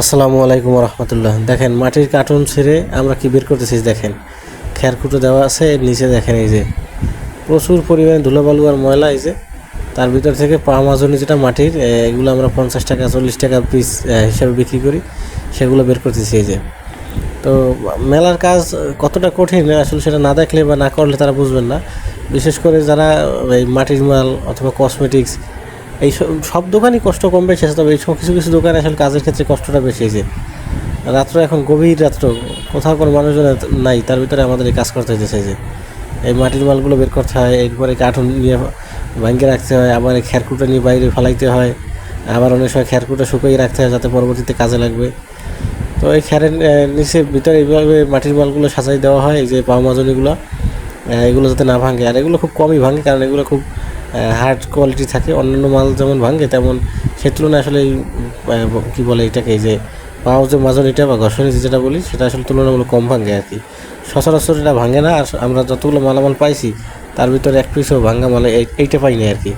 আসসালামু আলাইকুম রহমতুল্লাহ। দেখেন, মাটির কার্টুন ছেড়ে আমরা কি বের করতেছি? দেখেন খেরকুটো দেওয়া আছে, এর নিচে দেখেন এই যে, প্রচুর পরিমাণে ধুলোবালু আর ময়লা এই যে, তার ভিতর থেকে পাম মাজনি যেটা মাটির এগুলো আমরা পঞ্চাশ টাকা, চল্লিশ টাকা পিস হিসাবে বিক্রি করি, সেগুলো বের করতেছি এই যে। তো, মেলার কাজ কতটা কঠিন, আসলে সেটা না দেখলে বা না করলে তারা বুঝবেন না। বিশেষ করে যারা, এই মাটির মাল অথবা কসমেটিক্স এই সব দোকানই কষ্ট কম বেশি আছে, তবে এই সব কিছু কিছু দোকানে আসলে কাজের ক্ষেত্রে কষ্টটা বেশি হয়েছে রাত্র এখন গভীর রাত্র, কোথাও কোনো মানুষজন নাই, তার ভিতরে আমাদের এই কাজ করতে এই যে। এই মাটির মালগুলো বের করতে হয়, এরপরে কার্টুন নিয়ে ভাঙ্গে রাখতে হয়, আবার এই খেরকুটা নিয়ে বাইরে ফেলাইতে হয়, আবার অনেক সময় খেরকুটা শুকিয়ে রাখতে হয় যাতে পরবর্তীতে কাজে লাগবে। তো এই খ্যারের নিচে ভিতরে এইভাবে মাটির মালগুলো সাজাই দেওয়া হয়, এই যে পাওমাজনিগুলো এগুলো যাতে না ভাঙে, আর এগুলো খুব কমই ভাঙে, কারণ এগুলো খুব হার্ড কোয়ালিটি থাকে, অন্যান্য মাল যেমন ভাঙে, তেমন সে তুলনায় আসলে কী বলে এটাকে, যে পাওয়া যে মাজনিটা বা ঘর্ষণি যেটা বলি, সেটা আসলে তুলনামূলক কম ভাঙে আর কি। সচরাচর এটা ভাঙে না, আর আমরা যতগুলো মালামাল পাইছি, তার ভিতরে এক পিসও ভাঙ্গা মালে এই- এইটা পাইনি আর কি।